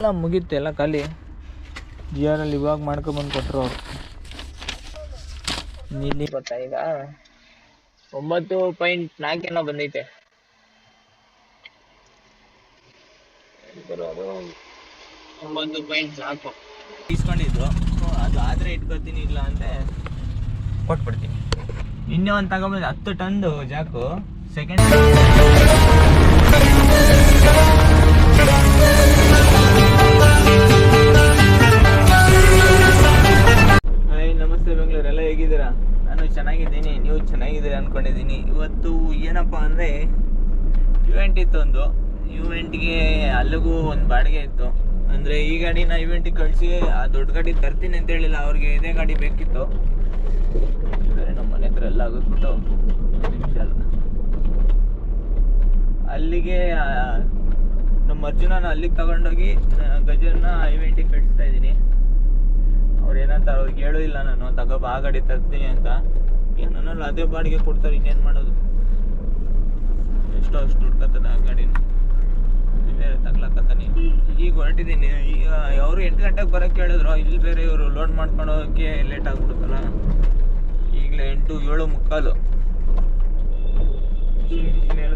ಎಲ್ಲ ಮುಗೀತು, ಎಲ್ಲ ಖಾಲಿ. ಅಲ್ಲಿ ಇವಾಗ ಮಾಡ್ಕೊಂಡ್ಬಂದು ಕೊಟ್ಟರು ಅವ್ರು. ನೀಲಿ ಗೊತ್ತಾ ಈಗ. ಒಂಬತ್ತು ಪಾಯಿಂಟ್ ನಾಲ್ಕೇನೋ ಬಂದೈತೆ. ಒಂಬತ್ತು ಪಾಯಿಂಟ್ ನಾಲ್ಕು. ಇಸ್ಕೊಂಡಿದ್ರು ಅದು ಆದರೆ ಇಟ್ಕೊತೀನಿ ಇಲ್ಲ ಅಂದರೆ ಕೊಟ್ಬಿಡ್ತೀನಿ. ಇನ್ನೇ ಒಂದು ತಗೊಂಬಂದು ಹತ್ತು ಟನ್ದು ಜಾಕು. ಸೆಕೆಂಡ್ ನಮಸ್ತೆ ಬೆಂಗಳೂರು. ಎಲ್ಲ ಹೇಗಿದ್ದೀರಾ? ನಾನು ಚೆನ್ನಾಗಿದ್ದೀನಿ. ನೀವು ಚೆನ್ನಾಗಿದ್ದೀರಾ ಅನ್ಕೊಂಡಿದ್ದೀನಿ. ಇವತ್ತು ಏನಪ್ಪ ಅಂದರೆ ಇವೆಂಟ್ ಇತ್ತು ಒಂದು ಇವೆಂಟ್ಗೆ ಅಲ್ಲಿಗೂ ಒಂದು ಬಾಡಿಗೆ ಇತ್ತು. ಅಂದರೆ ಈ ಗಾಡಿನ ಇವೆಂಟಿಗೆ ಕಳಿಸಿ ಆ ದೊಡ್ಡ ಗಾಡಿ ತರ್ತೀನಿ ಅಂತ ಹೇಳಿಲ್ಲ. ಅವ್ರಿಗೆ ಇದೇ ಗಾಡಿ ಬೇಕಿತ್ತು. ನಮ್ಮ ಮನೆ ಹತ್ರ ಎಲ್ಲ ಆಗೋದ್ಬಿಟ್ಟು ಒಂದು ನಿಮಿಷ ಅಲ್ಲ. ಅಲ್ಲಿಗೆ ನಮ್ಮ ಅರ್ಜುನನ ಅಲ್ಲಿಗೆ ತಗೊಂಡೋಗಿ ಗಜನ ಐವೆಂಟಿಗೆ ಕಟ್ಟಿಸ್ತಾ ಇದ್ದೀನಿ ಅವ್ರು ಏನಂತಾರೆ ಅವ್ರಿಗೆ ಹೇಳೋದಿಲ್ಲ ನಾನು ತಗೋಬ ಆ ಗಾಡಿ ತರ್ತೀನಿ ಅಂತ ಏನಲ್ಲ ಅದೇ ಬಾಡಿಗೆ ಕೊಡ್ತಾರೆ ಇನ್ನೇನು ಮಾಡೋದು ಎಷ್ಟೋ ಅಷ್ಟು ಹುಡ್ಕತ್ತದ ಆ ಗಾಡಿನ ಬೇರೆ ತಗ್ಲಕ್ಕತ್ತಾನೆ ಈಗ ಹೊರಟಿದ್ದೀನಿ ಈಗ ಅವರು ಎಂಟು ಗಂಟೆಗೆ ಬರೋಕ್ಕೆ ಹೇಳಿದ್ರು ಇಲ್ಲಿ ಬೇರೆ ಇವರು ಲೋಡ್ ಮಾಡ್ಕೊಂಡು ಹೋಗೋಕ್ಕೆ ಲೇಟ್ ಆಗ್ಬಿಡುತ್ತಲ್ಲ ಈಗಲೇ ಎಂಟು ಏಳು ಮುಕ್ಕಾಲು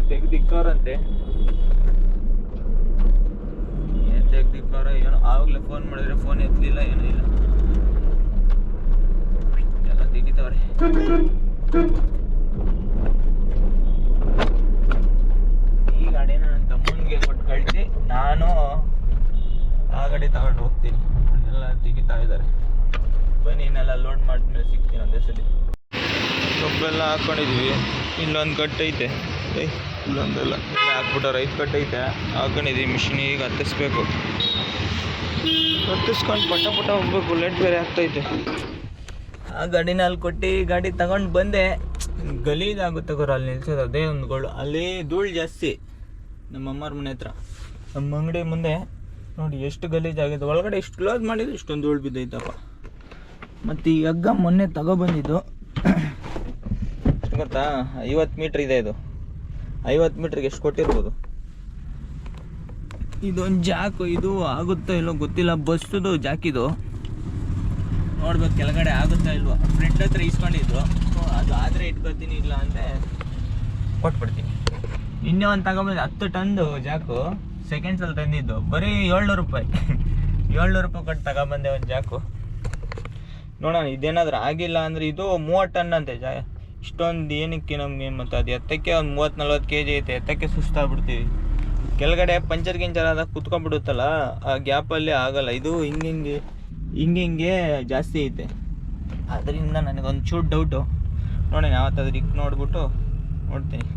ತೆಗ್ದಿಕ್ಕವ್ರಂತೆ ಏನ್ ಏನು, ಆವಾಗಲೇ ಫೋನ್ ಮಾಡಿದ್ರೆ ಫೋನ್ ಎತ್ತಲಿಲ್ಲ, ಏನೂ ಇಲ್ಲ. ಎಲ್ಲ ತೆಗಿತಾವ್ರೆ. ಈ ಗಾಡಿನ ನನ್ನ ತಮ್ಮನಿಗೆ ಕೊಟ್ಟು ಕಳಿಸಿ, ನಾನು ಆ ಗಾಡಿ ತಗೊಂಡು ಹೋಗ್ತೀನಿ. ಎಲ್ಲ ತೆಗಿತಾ ಇದ್ದಾರೆ. ಬನ್ನಿ, ಇನ್ನೆಲ್ಲ ಲೋಡ್ ಮಾಡಿದ್ಮೇಲೆ ಸಿಗ್ತೀನಿ ಒಂದೇ ಸಲ. ಕಬ್ಬೆಲ್ಲ ಹಾಕೊಂಡಿದ್ವಿ. ಇಲ್ಲೊಂದು ಕಟ್ಟೈತೆ. ಏಯ್. ಇಲ್ಲೊಂದೆಲ್ಲ ಹಾಕ್ಬಿಟ್ಟು ರೈತ ಐದು ಕಟ್ ಐತೆ. ಹಾಕೊಂಡಿದ್ವಿ ಮಿಷಿನ್ ಈಗ ಹತ್ತಿಸ್ಬೇಕು. ಹತ್ತಿಸ್ಕೊಂಡು ಪಟ ಪಟ ಹೋಗ್ಬೇಕು ಲೇಟ್ ಬೇರೆ ಆಗ್ತೈತೆ. ಆ ಗಾಡಿನ ಅಲ್ಲಿ ಕೊಟ್ಟು ಗಾಡಿ ತಗೊಂಡು ಬಂದೆ. ಗಲೀಜಾಗುತ್ತೆ ಗುರು, ಅಲ್ಲಿ ನಿಲ್ಸೋದು ಅದೇ ಒಂದು ಗೋಳು. ಅಲ್ಲಿ ಧೂಳು ಜಾಸ್ತಿ. ನಮ್ಮ ಅಮ್ಮರ ಮನೆ ಹತ್ರ. ನಮ್ಮ ಅಂಗಡಿ ಮುಂದೆ, ನೋಡಿ ಎಷ್ಟು ಗಲೀಜಾಗಿದೆ ಒಳಗಡೆ ಎಷ್ಟು ಕ್ಲೋಸ್ ಮಾಡಿದ್ರು ಇಷ್ಟೊಂದು ಧೂಳು ಬಿದ್ದೈತಪ್ಪ. ಮತ್ತು ಈ ಹಗ್ಗ ಮೊನ್ನೆ ತಗೊಬಂದಿದ್ದು ಬಂದಿದ್ದು. ಗೊತ್ತಾ? ಐವತ್ತು ಮೀಟ್ರ್ ಇದೆ ಇದು. ಐವತ್ತು ಮೀಟ್ರಿಗೆ ಎಷ್ಟು ಕೊಟ್ಟಿರ್ಬೋದು? ಇದೊಂದು ಜಾಕು, ಇದು ಆಗುತ್ತೋ ಇಲ್ಲೋ ಗೊತ್ತಿಲ್ಲ. ಬಸ್ಸುದು ಜಾಕಿದು ನೋಡ್ಬೇಕು, ಕೆಳಗಡೆ ಆಗುತ್ತಾ ಇಲ್ವೋ. ಫ್ರೆಂಡ್ ಹತ್ರ ಇಸ್ಕೊಂಡಿದ್ರು ಅದು ಆದರೆ ಇಟ್ಕೊತೀನಿ, ಇಲ್ಲ ಅಂದರೆ ಕೊಟ್ಬಿಡ್ತೀನಿ. ಇನ್ನೇ ಒಂದು ತಗೊಂಬಂದು ಹತ್ತು ಟನ್ದು ಜಾಕು. ಸೆಕೆಂಡ್ಸಲ್ಲಿ ತಂದಿದ್ದು. ಬರೀ ಏಳ್ನೂರು ರೂಪಾಯಿ. ಏಳ್ನೂರು ರೂಪಾಯಿ ಕೊಟ್ಟು ತಗೊಂಬಂದೆ ಒಂದು ಜಾಕು. ನೋಡೋಣ, ಇದೇನಾದ್ರೂ ಆಗಿಲ್ಲ ಅಂದರೆ ಇದು ಮೂವತ್ತು ಟನ್ ಅಂತೆ ಜಾ ಇಷ್ಟೊಂದು ಏನಕ್ಕೆ ನಮಗೆ ಮತ್ತು ಅದು ಎತ್ತಕ್ಕೆ ಒಂದು ಮೂವತ್ತು ನಲ್ವತ್ತು ಕೆ ಜಿ ಐತೆ, ಎತ್ತಕ್ಕೆ ಸುಸ್ತಾಗ್ಬಿಡ್ತೀವಿ. ಕೆಳಗಡೆ ಪಂಚರ್ ಗಿಂಚರ್ ಆದಾಗ ಕುತ್ಕೊಂಡ್ಬಿಡುತ್ತಲ್ಲ, ಆ ಗ್ಯಾಪಲ್ಲಿ ಆಗಲ್ಲ. ಇದು ಹಿಂಗೆ ಹಿಂಗೆ ಹಿಂಗೆ ಹಿಂಗೆ ಜಾಸ್ತಿ ಐತೆ. ಅದರಿಂದ ನನಗೊಂದು ಚೂಟ್ ಡೌಟು ನೋಡೋಣ ಯಾವತ್ತಾದ್ರೂ ಇಕ್ ನೋಡ್ಬಿಟ್ಟು ನೋಡ್ತೀನಿ.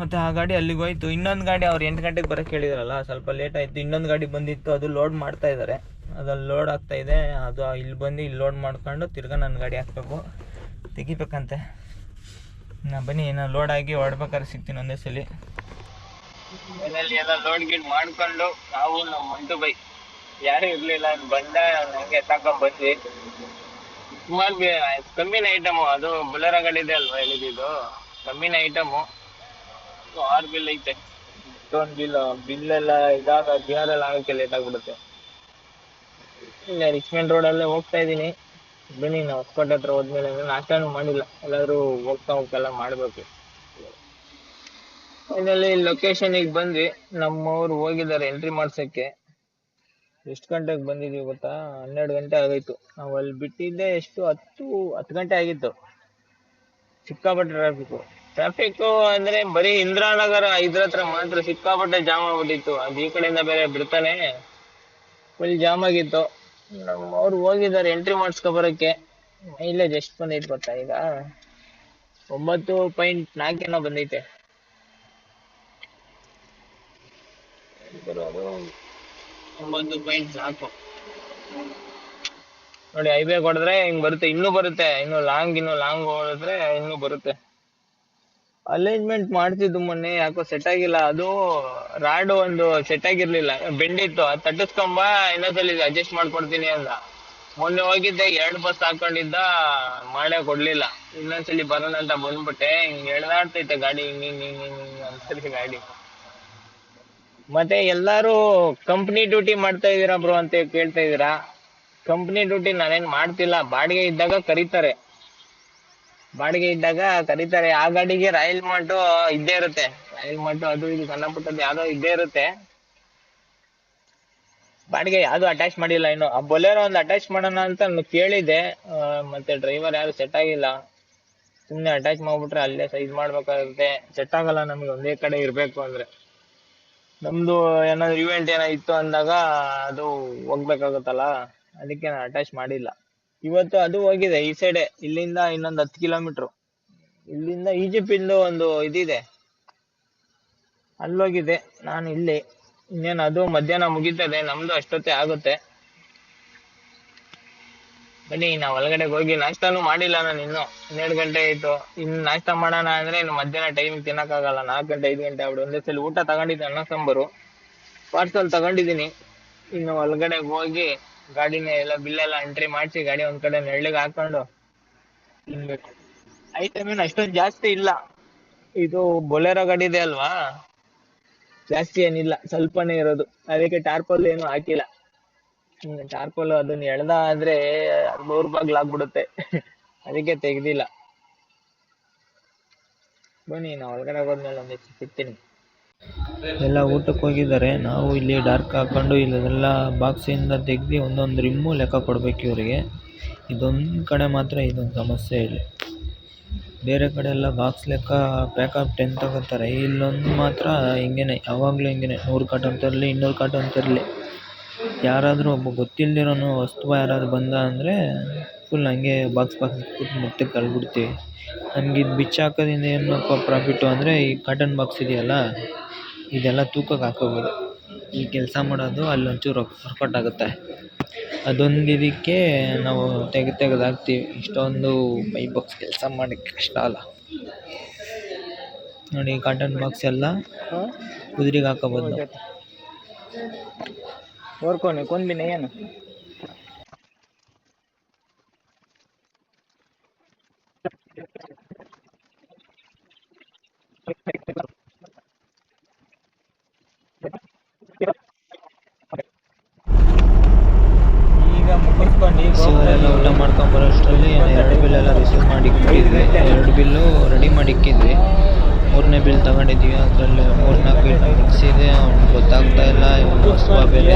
ಮತ್ತು ಆ ಗಾಡಿ ಅಲ್ಲಿಗೆ ಹೋಯ್ತು. ಇನ್ನೊಂದು ಗಾಡಿ ಅವ್ರು ಎಂಟು ಗಂಟೆಗೆ ಬರೋಕ್ಕೆ ಹೇಳಿದ್ರಲ್ಲ, ಸ್ವಲ್ಪ ಲೇಟ್ ಆಯಿತು. ಇನ್ನೊಂದು ಗಾಡಿ ಬಂದಿತ್ತು, ಅದು ಲೋಡ್ ಮಾಡ್ತಾ ಇದ್ದಾರೆ ಅದು ಲೋಡ್ ಇದೆ. ಅದು ಇಲ್ಲಿ ಬಂದು ಇಲ್ಲಿ ಲೋಡ್ ಮಾಡ್ಕೊಂಡು ತಿರ್ಗಾ ನನ್ನ ಗಾಡಿ ಹಾಕ್ಬೇಕು. ತೆಗಿಬೇಕಂತೆ. ನಾ ಬನ್ನಿ ಏನೋ ಲೋಡ್ ಆಗಿ ಹೊಡ್ಬೇಕಾದ್ರೆ ಸಿಗ್ತೀನಿ ಒಂದೇ ಸಲ. ಮನೆಯಲ್ಲಿ ಎಲ್ಲ ಲೋಡ್ ಗೀಡ್ ಮಾಡ್ಕೊಂಡು ನಾವು ನಮ್ಮ ಮಂಟು ಬೈ. ಯಾರು ಇರ್ಲಿಲ್ಲ ಬಂದ ನಂಗೆ ತಕೊಂಡ್ ಬಂದ್ವಿ. ಸುಮಾರು ಕಮ್ಮಿನ ಐಟಮು ಅದು ಬುಲರ ಗಡಿದೆ ಇದೆ ಅಲ್ವಾ ಹೇಳಿದ್ದು ಕಮ್ಮಿನ ಐಟಮು ಆರ್ ಬಿಲ್ ಐತೆ. ಇಷ್ಟೊಂದು ಬಿಲ್ ಬಿಲ್ ಎಲ್ಲ ಇದಾಗ ಬಿಹಾರ್ ಎಲ್ಲ ಆಗಕ್ಕೆ ಲೇಟ್ ಆಗ್ಬಿಡುತ್ತೆ. ಇಲ್ಲ ರಿಚ್ಮೆಂಟ್ ರೋಡಲ್ಲೇ ಹೋಗ್ತಾ ಇದ್ದೀನಿ. ಬನ್ನಿ ನಾವು ಹೊಸಕೋಟೆ ಹತ್ರ ಹೋದ್ಮೇಲೆ ನಾಷ್ಟಾನು ಮಾಡಿಲ್ಲ. ಎಲ್ಲಾದ್ರೂ ಹೋಗ್ತಾ ಹೋಗ್ತಾ ಎಲ್ಲ ಮಾಡ್ಬೇಕು. ಫೈನಲಿ ಲೊಕೇಶನಿಗೆ ಬಂದ್ವಿ. ನಮ್ಮವ್ರು ಹೋಗಿದ್ದಾರೆ ಎಂಟ್ರಿ ಮಾಡ್ಸಕ್ಕೆ. ಎಷ್ಟು ಗಂಟೆಗೆ ಬಂದಿದೀವಿ ಗೊತ್ತಾ? ಹನ್ನೆರಡು ಗಂಟೆ ಆಗೋಯ್ತು. ನಾವು ಅಲ್ಲಿ ಬಿಟ್ಟಿದ್ದೆ ಎಷ್ಟು? ಹತ್ತು ಹತ್ತು ಗಂಟೆ ಆಗಿತ್ತು. ಸಿಕ್ಕಾಪಟ್ಟೆ ಟ್ರಾಫಿಕ್ ಟ್ರಾಫಿಕ್ ಅಂದ್ರೆ ಬರೀ ಇಂದಿರಾನಗರ ಇದ್ರ ಹತ್ರ ಮಾತ್ರ ಸಿಕ್ಕಾಪಟ್ಟೆ ಜಾಮ್ ಆಗ್ಬಿಟ್ಟಿತ್ತು. ಅದು ಈ ಕಡೆಯಿಂದ ಬೇರೆ ಬಿಡ್ತಾನೆ. ಫುಲ್ ಜಾಮ್ ಆಗಿತ್ತು. ನಮ್ಮವ್ರು ಹೋಗಿದ್ದಾರೆ ಎಂಟ್ರಿ ಮಾಡಿಸ್ಕೊ ಬರಕ್ಕೆ ಮೈಲೇಜ್ ಎಷ್ಟು ಬಂದೈತೆ ಗೊತ್ತಾ ಈಗ? ಒಂಬತ್ತು ಪಾಯಿಂಟ್ ನಾಲ್ಕೇನೋ ಬಂದೈತೆ. ಒಂಬತ್ತು ಪಾಯಿಂಟ್ ನಾಲ್ಕು. ನೋಡಿ ಹೈವೇ ಕೊಡಿದ್ರೆ ಹಿಂಗ್ ಬರುತ್ತೆ, ಇನ್ನೂ ಬರುತ್ತೆ, ಇನ್ನು ಲಾಂಗ್ ಇನ್ನು ಲಾಂಗ್ ಹೊಡೆದ್ರೆ ಇನ್ನೂ ಬರುತ್ತೆ. ಅರೇಂಜ್ಮೆಂಟ್ ಮಾಡ್ತಿದ್ದು ಮೊನ್ನೆ, ಯಾಕೋ ಸೆಟ್ ಆಗಿಲ್ಲ. ಅದು ರಾಡ್ ಒಂದು ಸೆಟ್ ಆಗಿರ್ಲಿಲ್ಲ. ಬೆಂಡಿತ್ತು ಅದ್ ತಟ್ಟಿಸ್ಕೊಂಬ ಇನ್ನೊಂದ್ಸಲಿ ಅಡ್ಜಸ್ಟ್ ಮಾಡ್ಕೊಡ್ತೀನಿ ಅಂದ. ಮೊನ್ನೆ ಹೋಗಿದ್ದೆ, ಎರಡ್ ಬಸ್ ಹಾಕೊಂಡಿದ್ದ, ಮಾಡೇ ಕೊಡ್ಲಿಲ್ಲ. ಇನ್ನೊಂದ್ಸಲಿ ಬರೋಣ ಅಂತ ಬಂದ್ಬಿಟ್ಟೆ. ಹಿಂಗ್ ಎಳ್ದಾಡ್ತೈತೆ ಗಾಡಿ, ಹಿಂಗ್ ಹಿಂಗ್ ಹಿಂಗ್ ಹಿಂಗ್ ಹಿಂಗ್ ಗಾಡಿ. ಮತ್ತೆ ಎಲ್ಲಾರು ಕಂಪ್ನಿ ಡ್ಯೂಟಿ ಮಾಡ್ತಾ ಇದೀರಾ ಬ್ರೋ ಅಂತ ಕೇಳ್ತಾ ಇದೀರಾ? ಕಂಪ್ನಿ ಡ್ಯೂಟಿ ನಾನೇನ್ ಮಾಡ್ತಿಲ್ಲ. ಬಾಡಿಗೆ ಇದ್ದಾಗ ಕರೀತಾರೆ. ಬಾಡಿಗೆ ಇದ್ದಾಗ ಕರೀತಾರೆ, ಆ ಗಾಡಿಗೆ ರಾಯಲ್ ಮಾರ್ಟು ಇದ್ದೇ ಇರುತ್ತೆ. ರಾಯಲ್ ಮಾರ್ಟು ಅದು ಇದು ಸಣ್ಣ ಪುಟ್ಟದ್ದು ಯಾವುದೋ ಇದ್ದೇ ಇರುತ್ತೆ. ಬಾಡಿಗೆ ಯಾವುದು ಅಟ್ಯಾಚ್ ಮಾಡಿಲ್ಲ ಇನ್ನು. ಆ ಬೊಲೆರೋ ಒಂದು ಅಟ್ಯಾಚ್ ಮಾಡೋಣ ಅಂತ ನಾನು ಕೇಳಿದ್ದೆ. ಮತ್ತೆ ಡ್ರೈವರ್ ಯಾರು ಸೆಟ್ ಆಗಿಲ್ಲ. ಸುಮ್ನೆ ಅಟ್ಯಾಚ್ ಮಾಡ್ಬಿಟ್ರೆ ಅಲ್ಲೇ ಸೈಜ್ ಮಾಡ್ಬೇಕಾಗುತ್ತೆ. ಸೆಟ್ ಆಗಲ್ಲ ನಮ್ಗೆ, ಒಂದೇ ಕಡೆ ಇರಬೇಕು ಅಂದ್ರೆ. ನಮ್ದು ಏನಾದ್ರು ಇವೆಂಟ್ ಏನೋ ಇತ್ತು ಅಂದಾಗ ಅದು ಹೋಗ್ಬೇಕಾಗುತ್ತಲ್ಲ. ಅದಕ್ಕೆ ನಾನು ಅಟ್ಯಾಚ್ ಮಾಡಿಲ್ಲ. ಇವತ್ತು ಅದು ಹೋಗಿದೆ, ಈ ಸೈಡೆ ಇಲ್ಲಿಂದ ಇನ್ನೊಂದು ಹತ್ತು ಕಿಲೋಮೀಟರ್ ಇಲ್ಲಿಂದ ಈಜಿಪ್ಟಿಂದ ಒಂದು ಇದಿದೆ. ಅಲ್ಲೋಗಿದೆ, ನಾನು ಇಲ್ಲಿ. ಇನ್ನೇನು ಅದು ಮಧ್ಯಾಹ್ನ ಮುಗೀತದೆ, ನಮ್ದು ಅಷ್ಟೊತ್ತೆ ಆಗುತ್ತೆ. ಬನ್ನಿ, ನಾವು ಒಳಗಡೆ ಹೋಗಿ ನಾಷ್ಟಾನು ಮಾಡಿಲ್ಲ ನಾನು ಇನ್ನು. ಹನ್ನೆರಡು ಗಂಟೆ ಆಯ್ತು. ಇನ್ನು ನಾಷ್ಟ ಮಾಡೋಣ ಅಂದ್ರೆ ಇನ್ನು ಮಧ್ಯಾಹ್ನ ಟೈಮ್ ತಿನ್ನಕ್ಕಾಗಲ್ಲ. ನಾಲ್ಕು ಗಂಟೆ, ಐದು ಗಂಟೆ ಆಗ್ಬಿಡು. ಒಂದೇ ಸಲ ಊಟ ತಗೊಂಡಿದ್ದೆ ಅನ್ನ ಸಾಂಬಾರು. ಪಾರ್ಸಲ್ ತಗೊಂಡಿದ್ದೀನಿ. ಇನ್ನು ಒಳಗಡೆ ಹೋಗಿ ಗಾಡಿನ ಎಲ್ಲ ಬಿಲ್ ಎಲ್ಲ ಎಂಟ್ರಿ ಮಾಡಿಸಿ ಗಾಡಿ ಒಂದ್ ಕಡೆ ನೆರಳಿಗೆ ಹಾಕೊಂಡು ತಿನ್ಬೇಕು. ಐಟಮ್ ಏನು? ಅಷ್ಟೊಂದು ಜಾಸ್ತಿ ಇಲ್ಲ. ಇದು ಬೊಲೆರೋ ಗಾಡಿ ಇದೆ ಅಲ್ವಾ? ಜಾಸ್ತಿ ಏನಿಲ್ಲ ಸ್ವಲ್ಪನೇ ಇರೋದು. ಅದಕ್ಕೆ ಟಾರ್ಪಲ್ ಏನು ಹಾಕಿಲ್ಲ. ಟಾರ್ಪಲ್ ಅದನ್ನ ಎಳ್ದ ಆದ್ರೆ ನೂರು ಬಾಗ್ಲು ಆಗ್ಬಿಡುತ್ತೆ ಅದಕ್ಕೆ ತೆಗ್ದಿಲ್ಲ. ಬನ್ನಿ ನಾ ಒಳಗಡೆ ಹೋದ್ಮೇಲೆ ಒಂದಿಷ್ಟು ಸಿಗ್ತೀನಿ ಎಲ್ಲ ಊಟಕ್ಕೆ ಹೋಗಿದ್ದಾರೆ. ನಾವು ಇಲ್ಲಿ ಡಾರ್ಕ್ ಹಾಕೊಂಡು ಇಲ್ಲೆಲ್ಲ ಬಾಕ್ಸಿಂದ ತೆಗ್ದು ಒಂದೊಂದು ರಿಮ್ಮು ಲೆಕ್ಕ ಕೊಡ್ಬೇಕು ಇವರಿಗೆ. ಇದೊಂದು ಕಡೆ ಮಾತ್ರ ಇದೊಂದು ಸಮಸ್ಯೆ ಇಲ್ಲಿ. ಬೇರೆ ಕಡೆ ಎಲ್ಲ ಬಾಕ್ಸ್ ಲೆಕ್ಕ ಪ್ಯಾಕಪ್ ಟೆನ್ ತಗೋತಾರೆ. ಇಲ್ಲೊಂದು ಮಾತ್ರ ಹಿಂಗೇನೆ, ಯಾವಾಗಲೂ ಹಿಂಗೇನೆ. ನೂರು ಕಾಟನ್ ತರಲಿ ಇನ್ನೂರು ಕಾಟನ್ ತರಲಿ ಯಾರಾದರೂ ಒಬ್ಬ ಗೊತ್ತಿಲ್ದಿರೋನು ವಸ್ತು ಯಾರಾದರೂ ಬಂದ ಅಂದರೆ ಫುಲ್ ಹಂಗೆ ಬಾಕ್ಸ್ ಬಾಕ್ಸ್ ಮತ್ತೆ ಕಳ್ಬಿಡ್ತೀವಿ ನಮ್ಗೆ ಇದು ಬಿಚ್ಚಾಕೋದ್ರಿಂದ ಏನಪ್ಪ ಪ್ರಾಫಿಟ್ಟು ಅಂದರೆ ಈ ಕಾಟನ್ ಬಾಕ್ಸ್ ಇದೆಯಲ್ಲ, ಇದೆಲ್ಲ ತೂಕಕ್ಕೆ ಹಾಕೋಬೋದು. ಈ ಕೆಲಸ ಮಾಡೋದು ಅಲ್ಲೊಂಚೂರು ವರ್ಕೌಟ್ ಆಗುತ್ತೆ. ಅದೊಂದು ಇದಕ್ಕೆ ನಾವು ತೆಗೆದು ತೆಗೆದು ಹಾಕ್ತೀವಿ. ಇಷ್ಟೊಂದು ಮೈ ಬಾಕ್ಸ್ ಕೆಲಸ ಮಾಡೋಕ್ಕೆ ಕಷ್ಟ ಅಲ್ಲ. ನೋಡಿ ಕಾಟನ್ ಬಾಕ್ಸ್ ಎಲ್ಲ ಕುದುರೆಗೆ ಹಾಕೋಬೋದು ಓರ್ಕೊನಿ ಕೊಂದಿನ ಏನು? ಈಗ ಮುಗಿಸ್ಕೊಂಡು ಈಗ ಇವರೆಲ್ಲ ಊಟ ಮಾಡ್ಕೊಂಡ್ ಬರೋಷ್ಟರಲ್ಲಿ ಎರಡು ಬಿಲ್ ಎಲ್ಲ ರಿಸೀವ್ ಮಾಡಿ ಇಕ್ಕಿದ್ವಿ ಎರಡು ಬಿಲ್ಲು ರೆಡಿ ಮಾಡಿ ಇಕ್ಕಿದ್ವಿ ಮೂರನೇ ಬಿಲ್ ತಗೊಂಡಿದ್ವಿ ಅದರಲ್ಲಿ ಮೂರ್ನಾಲ್ಕು ಬಿಲ್ ಮಿಕ್ಸ್ ಇದೆ ಅವ್ನು ಗೊತ್ತಾಗ್ತಾ ಇಲ್ಲ. ಇವನು ಹೊಸಬ ಬೇರೆ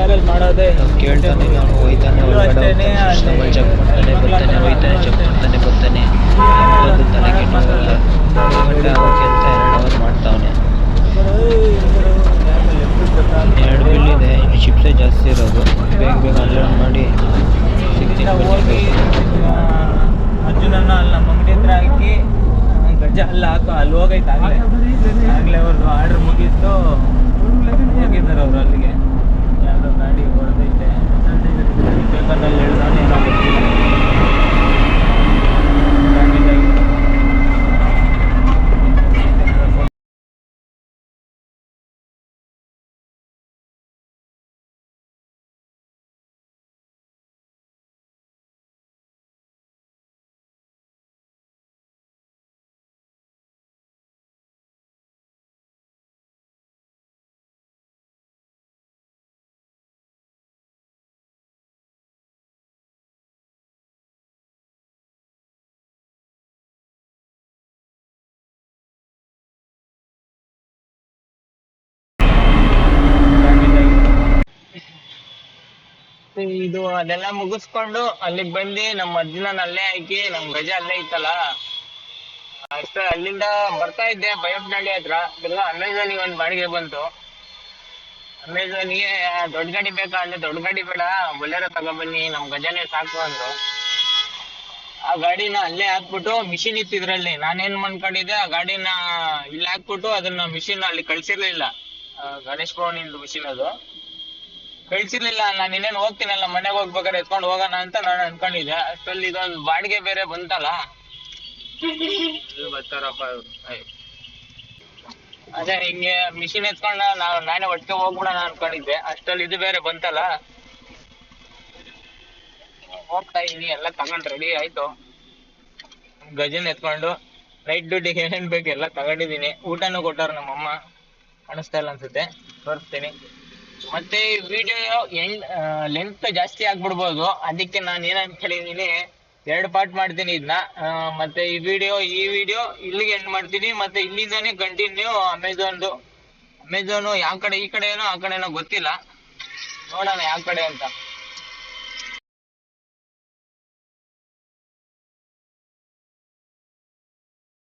ನಾವು ಕೇಳ್ತಾನೆ. ಅವ್ನು ಅವನು ಹೋಯ್ತಾನೆ. ಒಳಗಡೆ ಚೆಕ್ ಮಾಡ್ತಾನೆ. ಬರ್ತಾನೆ. ಹೋಯ್ತಾನೆ ಚೆಕ್ ಮಾಡ್ತಾನೆ. ಅದು ತಲೆ ಎರಡು ಅವರ್ ಎರಡು ಬಿಲ್ ಇದೆ ಇನ್ನು ಶಿಪ್ಸೇ ಜಾಸ್ತಿ ಇರೋದು ಬೇಗ ಬೇಗ ಅನ್ಲೋಡ್ ಮಾಡಿ ಸಿಗ್ತೀನಿ ಅರ್ಜುನನ್ನ ಅಲ್ಲಿ ನಮ್ಮ ಅಂಗಡಿ ಹಾಕಿ ಗಜ ಅಲ್ಲಿ ಹಾಕೋ ಅಲ್ಲಿ ಹೋಗೈತೆ ಆಗಲೇ ಆಗ್ಲೇ ಅವ್ರದ್ದು ಆರ್ಡ್ರ್ ಮುಗೀತು ಹೋಗಿದ್ದಾರೆ ಅವರು ಅಲ್ಲಿಗೆ ಯಾವುದೋ ಗಾಡಿ ಹೊಡೆದೈತೆ ಪೇಪರ್ನಲ್ಲಿ ಇದು ಅದೆಲ್ಲ ಮುಗಿಸ್ಕೊಂಡು ಅಲ್ಲಿಗೆ ಬಂದು ನಮ್ಮ ಅರ್ಜುನನ ಅಲ್ಲೇ ಹಾಕಿ ನಮ್ ಗಜ ಅಲ್ಲೇ ಇತ್ತಲ್ಲ? ಅಷ್ಟೇ, ಅಲ್ಲಿಂದ ಬರ್ತಾ ಇದ್ದೆ ಬೈಯಪ್ಪನಹಳ್ಳಿ ಹತ್ರ. ಎಲ್ಲ ಅಮೆಝಾನಿಗೆ ಒಂದು ಬಾಡಿಗೆ ಬಂತು. ಅಮೆಝಾನಿಗೆ ದೊಡ್ಡ ಗಾಡಿ ಬೇಕಾ? ಅಂದ್ರೆ ದೊಡ್ಡ ಗಾಡಿ ಬೇಡ. ಬೊಲೆರೋ ತಗೊಬನ್ನಿ, ನಮ್ ಗಜನೇ ಸಾಕು ಅಂದ್ರು. ಆ ಗಾಡಿನ ಅಲ್ಲೇ ಹಾಕ್ಬಿಟ್ಟು ಮಿಷಿನ್ ಇತ್ತು ಇದ್ರಲ್ಲಿ ನಾನೇನ್ ಮಾಡ್ಕೊಂಡಿದ್ದೆ ಆ ಗಾಡಿನ ಇಲ್ಲಿ ಹಾಕ್ಬಿಟ್ಟು ಅದನ್ನ ಮಿಷಿನ್ ಅಲ್ಲಿ ಕಳ್ಸಿರ್ಲಿಲ್ಲ. ಗಣೇಶ್ ಭವನಿಂದು ಮಿಷಿನ್ ಅದು. ಕಳ್ಸಿರ್ಲಿಲ್ಲ ನಾನು ಇನ್ನೇನು ಹೋಗ್ತೀನಲ್ಲ ಮನೆಗೆ ಹೋಗ್ಬೇಕಾದ್ರೆ ಎತ್ಕೊಂಡು ಹೋಗೋಣ ಅಂತ ನಾನು ಅನ್ಕೊಂಡಿದ್ದೆ. ಅಷ್ಟರಲ್ಲಿ ಇದೊಂದು ಬಾಡಿಗೆ ಬೇರೆ ಬಂತಲ್ಲ? ಇದು ಬರ್ತಾರಪ್ಪ ಇವ್ರು? ಅಯ್ಯೋ. ಅದೇ ಹಿಂಗೆ ಮಿಷಿನ್ ಎತ್ಕೊಂಡ ನಾವು ನಾನೇ ಒಟ್ಟಿಗೆ ಹೋಗ್ಬಿಡೋಣ ಅನ್ಕೊಂಡಿದ್ದೆ. ಅಷ್ಟರಲ್ಲಿ ಇದು ಬೇರೆ ಬಂತಲ್ಲ? ಹೋಗ್ತಾ ಇದೀನಿ ಎಲ್ಲ ತಗೊಂಡ್ ರೆಡಿ ಆಯ್ತು. ಗಜನ್ ಎತ್ಕೊಂಡು ನೈಟ್ ಡ್ಯೂಟಿಗೆ ಏನೇನ್ ಬೇಕು ಎಲ್ಲ ತಗೊಂಡಿದೀನಿ ಊಟನೂ ಕೊಟ್ಟವ್ರು ನಮ್ಮಮ್ಮ. ಕಾಣಿಸ್ತಾ ಇಲ್ಲ ಅನ್ಸುತ್ತೆ. ತೋರಿಸ್ತೀನಿ. ಮತ್ತೆ ವಿಡಿಯೋ ಎಂಡ್ ಲೆಂತ್ ಜಾಸ್ತಿ ಆಗ್ಬಿಡ್ಬೋದು. ಅದಕ್ಕೆ ನಾನು ಏನಂತ ಅನ್ಕೊಂಡಿದೀನಿ ಎರಡು ಪಾರ್ಟ್ ಮಾಡ್ತೀನಿ ಇದನ್ನ ಮತ್ತೆ ಈ ವಿಡಿಯೋ ಈ ವಿಡಿಯೋ ಇಲ್ಲಿಗೆ ಎಂಡ್ ಮಾಡ್ತೀನಿ. ಮತ್ತೆ ಇಲ್ಲಿಂದಾನೆ ಕಂಟಿನ್ಯೂ ಅಮೆಝಾನ್ದು ಅಮೆಝಾನು ಯಾವ ಕಡೆ, ಈ ಕಡೆ ಏನೋ ಆ ಕಡೆನೋ ಗೊತ್ತಿಲ್ಲ. ನೋಡೋಣ ಯಾವ ಕಡೆ ಅಂತ.